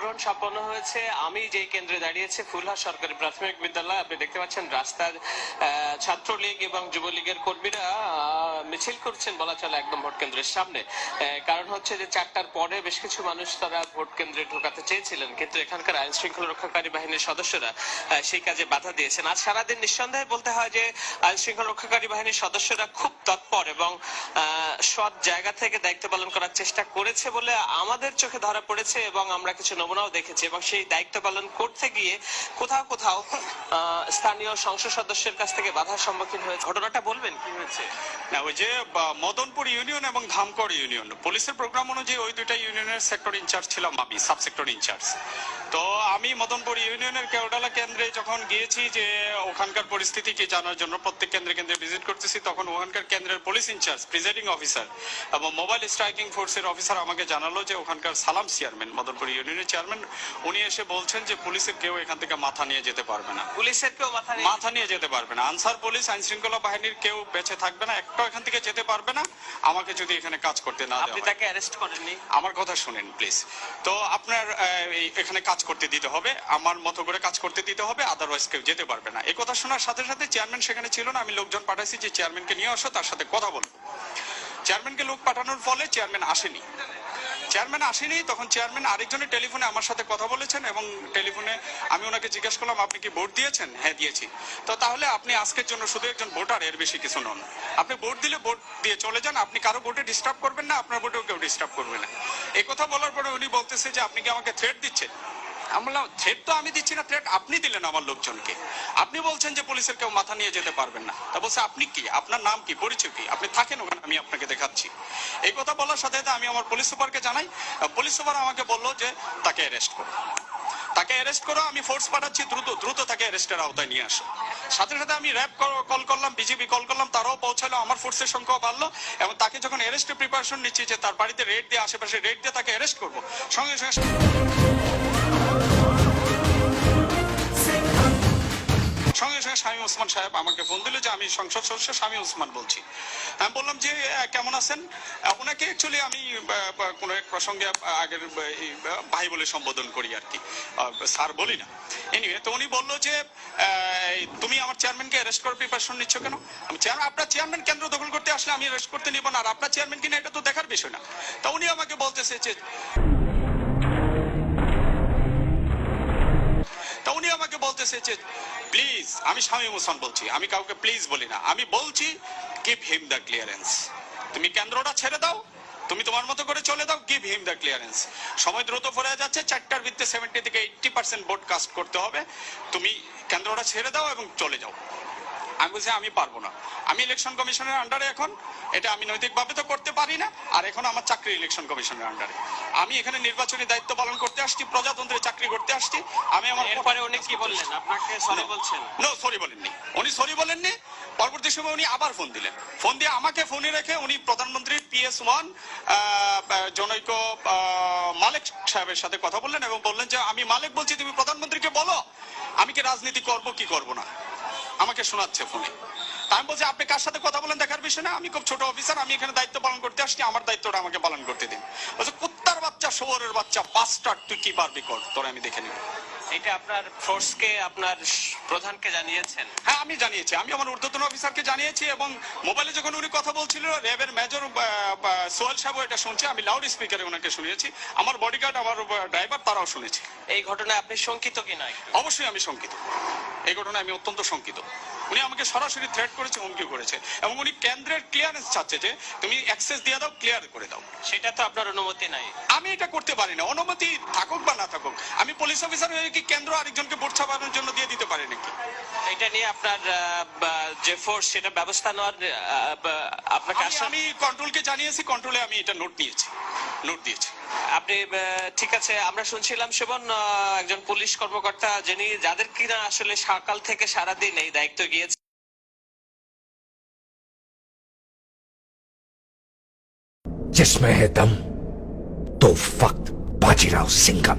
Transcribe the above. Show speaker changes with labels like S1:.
S1: গ্রহণ সম্পন্ন হয়েছে। আমি যে কেন্দ্রে দাঁড়িয়েছি ফুলহার সরকারি প্রাথমিক বিদ্যালয়। আপনি দেখতে পাচ্ছেন রাস্তার ছাত্রলীগ এবং যুবলীগের কর্মীরা মিছিল করছেন বলা চলে একদম ভোট কেন্দ্রের সামনে। কারণ হচ্ছে যে চারটার পরে বেশ কিছু মানুষ তারা ভোট কেন্দ্রে ঢোকাতে চেয়েছিলেন। কিন্তু এখানকার আইন শৃঙ্খলা রক্ষাকারী বাহিনীর সদস্যরা সেই কাজে বাধা দিয়েছেন। আজ সারাদিন নিঃসন্দেহে বলতে হয় যে আইন শৃঙ্খলা রক্ষাকারী বাহিনীর সদস্যরা খুব তৎপর এবং সৎ জায়গা থেকে দায়িত্ব পালন করার চেষ্টা করেছে বলে আমাদের চোখে ধরা পড়েছে এবং আমরা কিছু নমুনাও দেখেছি এবং সেই দায়িত্ব পালন করতে গিয়ে কোথাও কোথাও স্থানীয় সংসদ সদস্যের কাছ থেকে বাধার সম্মুখীন হয়েছে। ঘটনাটা বলবেন, কি হয়েছে?
S2: না, ওই যে মদনপুর ইউনিয়ন এবং ধামকড় ইউনিয়ন। পুলিশের প্রোগ্রাম অনুযায়ী ওই দুইটা ইউনিয়নের সেক্টর ইনচার্জ ছিলাম আমি সাব সেক্টর ইনচার্জ তো আমি মদনপুর ইউনিয়নের কেওডালা কেন্দ্রে যখন গিয়েছি যে, ওখানকার পরিস্থিতি কি জানার জন্য, প্রত্যেক কেন্দ্রে কেন্দ্রে ভিজিট করতেছি, তখন ওখানকার কেন্দ্রের police in charge presiding officer এবং মোবাইল স্ট্রাইকিং ফোর্সের অফিসার আমাকে জানালো যে, ওখানকার সালাম চেয়ারম্যান মদনপুর ইউনিয়নের চেয়ারম্যান উনি এসে বলছেন যে পুলিশের কেউ এখান থেকে মাথা নিয়ে যেতে পারবে না।
S1: পুলিশের কেউ মাথা
S2: নিয়ে যেতে পারবে না। আনসার পুলিশ আইন শৃঙ্খলা বাহিনীর কেউ বেঁচে থাকবে না একটাও এখান থেকে যেতে পারবে না। আমাকে যদি এখানে কাজ করতে না
S1: আপনি তাকে অ্যারেস্ট করেননি?
S2: আমার কথা শুনেন প্লিজ তো আপনার এখানে কাজ করতে দিতে হবে। আমার মতো করে কাজ করতে দিতে হবে আদারওয়াইজ কেউ যেতে পারবে না। এই কথা শোনার সাথে সাথে চেয়ারম্যান সেখানে ছিল না আমি লোকজন পাঠাইছি যে চেয়ারম্যানকে নিয়ে আসো তার সাথে কথা বলব। চেয়ারম্যানকে লোক পাঠানোর ফলে চেয়ারম্যান আসেনি। চেয়ারম্যান আসেনি, তখন চেয়ারম্যান আরেকজনের টেলিফোনে আমার সাথে কথা বলেছেন এবং টেলিফোনে আমি ওনাকে জিজ্ঞেস করলাম, আপনি কি ভোট দিয়েছেন? হ্যাঁ দিয়েছি। তো তাহলে আপনি আজকের জন্য শুধু একজন ভোটার, এর বেশি কিছু নন। আপনি ভোট দিলে ভোট দিয়ে চলে যান, আপনি কারও ভোটে ডিস্টার্ব করবেন না, আপনার ভোটেও কেউ ডিস্টার্ব করবে না। কথা বলার পরে উনি বলতেছে যে, আপনি কি আমাকে থ্রেট দিচ্ছেন? আমি থ্রেট তো আমি দিচ্ছি না থ্রেট আপনি দিলেন আমার লোকজনকে। আপনি বলছেন যে পুলিশের কেউ মাথা নিয়ে যেতে পারবেন না। তা বলছে, আপনি কি? আপনার নাম কি? পরিচয় কি? আপনি থাকেন ওখানে, আমি আপনাকে দেখাচ্ছি। এই কথা বলার সাথে সাথে আমি আমার পুলিশ সুপারকে জানাই। পুলিশ সুপার আমাকে বলল যে, তাকে অ্যারেস্ট করো। তাকে অ্যারেস্ট করো, আমি ফোর্স পাঠাচ্ছি, দ্রুত দ্রুত তাকে অ্যারেস্টের আওতায় নিয়ে আসো। সাথে সাথে আমি র্যাব কল করলাম বিজেপি কল করলাম, তারাও পৌঁছালো, আমার ফোর্সের সংখ্যাও বাড়লো এবং তাকে যখন অ্যারেস্টের প্রিপারেশন নিচ্ছি যে তার বাড়িতে রেড দিয়ে, আশেপাশে রেড দিয়ে তাকে অ্যারেস্ট করব, সঙ্গে সঙ্গে ওসমান সাহেব আমাকে ফোন দিল যে আমি সংসদ সদস্য, স্বামী ওসমান বলছি। আমি বললাম যে কেমন আছেন? ওনাকে অ্যাকচুয়ালি আমি কোনো এক প্রসঙ্গে আগের ভাই বলে সম্বোধন করি আর কি। স্যার বলি না। এনিওয়ে তো উনি বলল যে তুমি আমার চেয়ারম্যানকে অ্যারেস্ট করার প্রিপারেশন নিচ্ছ কেন? আমি চেয়ারম্যান আপনার চেয়ারম্যান কেন্দ্র দখল করতে আসলে আমি অ্যারেস্ট করতে নিব না, আর আপনার চেয়ারম্যান কিনা এটা তো দেখার বিষয় না। তা উনি আমাকে বলতেছে যে, তা উনি আমাকে বলতেছে যে প্লিজ আমি স্বামী মোসান বলছি। আমি কাউকে প্লিজ বলি না। আমি বলছি গিভ হিম দ্য ক্লিয়ারেন্স তুমি কেন্দ্রটা ছেড়ে দাও। তুমি তোমার মতো করে চলে দাও গিভ হিম দ্য ক্লিয়ারেন্স সময় দ্রুত পড়ে যাচ্ছে, চারটার ভিত্তে সেভেন্টি থেকে এইটটি পার্সেন্ট ভোট কাস্ট করতে হবে। তুমি কেন্দ্রটা ছেড়ে দাও এবং চলে যাও। আমি বলছি, আমি পারব না। আমি ইলেকশন কমিশনের আন্ডারে এখন। এটা আমি নৈতিকভাবে তো করতে পারি না। আর এখন আমার চাকরি ইলেকশন কমিশনের আন্ডারে আমি এখানে নির্বাচনী দায়িত্ব পালন করতে আসছি প্রজাতন্ত্রে চাকরি করতে আসছি। আমি আমার
S1: এরপরে উনি কি বললেন? আপনাকে সরি বলছেন?
S2: নো সরি বলেননি। উনি সরি বলেননি। পরবর্তী সময় উনি আবার ফোন দিলেন। ফোন দিয়ে আমাকে ফোনে রেখে উনি প্রধানমন্ত্রী পিএস ওয়ান জনৈক মালিক সাহেবের সাথে কথা বললেন এবং বললেন যে আমি মালিক বলছি তুমি প্রধানমন্ত্রীকে বলো। আমি কি রাজনীতি করব কি করব না? আমাকে শোনাচ্ছে ফোনে আমি বলছি আপনি কার সাথে কথা বলেন দেখার বিষয় না? আমি খুব ছোট অফিসার আমি এখানে দায়িত্ব পালন করতে আসছি। আমার দায়িত্বটা আমাকে পালন করতে দিন। বলছে শোয়ারের বাচ্চা বাস্টার তুই কি পারবি কর? তোরা আমি দেখে নিব।
S1: এটা আপনার ফোর্সকে আপনার প্রধানকে জানিয়েছেন?
S2: হ্যাঁ আমি জানিয়েছি। আমি আমার ঊর্ধ্বতন অফিসারকে জানিয়েছি এবং মোবাইলে যখন উনি কথা বলছিল র্যাবের মেজর সোহেল সাহেব এটা শুনছে আমি লাউড স্পিকারে ওনাকে শুনিয়েছি। আমার বডিগার্ড আমার ড্রাইভার তারাও শুনেছে।
S1: এই ঘটনায় আপনি শঙ্কিত কি নয়
S2: অবশ্যই আমি শঙ্কিত। এই ঘটনায় আমি অত্যন্ত শঙ্কিত। উনি আমাকে সরাসরি থ্রেট করেছে হুমকি করেছে। এবং উনি কেন্দ্রের ক্লিয়ারেন্স চাচ্ছে যে তুমি অ্যাক্সেস দিয়ে দাও ক্লিয়ার করে দাও।
S1: সেটা তো আপনার অনুমতি নাই।
S2: আমি এটা করতে পারি না। অনুমতি থাকুক বা না থাকুক আমি পুলিশ অফিসার হয়ে কি কেন্দ্র আরেকজনকে বোর্ড ছাপানোর জন্য দিয়ে দিতে পারি নাকি
S1: এটা নিয়ে আপনার আহ, বা- যে ফোর্স সেটা ব্যবস্থা নেওয়ার আহ, বা- আপনাকে
S2: আমি-
S1: আশ্বাস
S2: আমি কন্ট্রোলকে জানিয়েছি কন্ট্রোলে আমি এটা নোট নিয়েছি নোট দিয়েছি
S1: আপনি আহ, ঠিক আছে আমরা শুনছিলাম শোভন আহ, একজন পুলিশ কর্মকর্তা যিনি যাদের কিনা আসলে সকাল থেকে সারাদিন এই দায়িত্ব গিয়েছে
S3: जिसमें है दम तो वक्त बाजीराव सिंह का